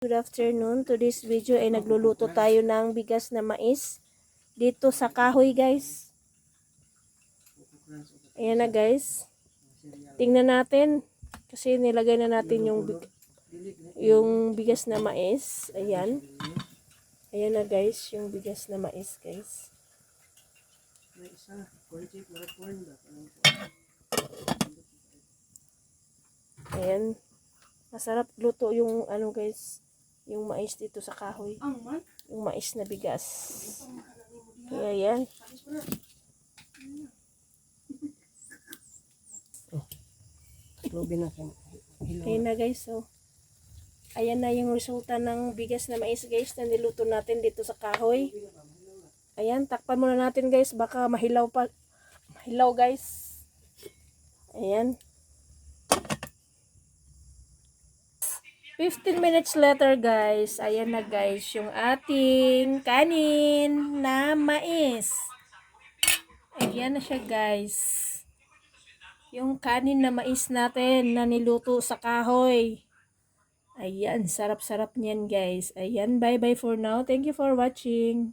Good afternoon. To this video ay nagluluto tayo ng bigas na mais dito sa kahoy guys. Ayan na guys. Tingnan natin kasi nilagay na natin yung big- yung bigas na mais. Ayan. Ayan na guys, yung bigas na mais guys. Ayan. Masarap luto yung ano guys, yung mais dito sa kahoy. Ang man, Yung mais na bigas. Kaya yan. lobe na. Ayan na guys, so. Ayan na yung resulta ng bigas na mais guys na niluto natin dito sa kahoy. Ayan, takpan muna natin guys, baka mahilaw pa. Mahilaw guys. Ayan. 15 minutes later guys, ayan na guys, yung ating kanin na mais. Ayan na siya guys. Yung kanin na mais natin na niluto sa kahoy. Ayan, sarap-sarap niyan guys. Ayan, bye-bye for now. Thank you for watching.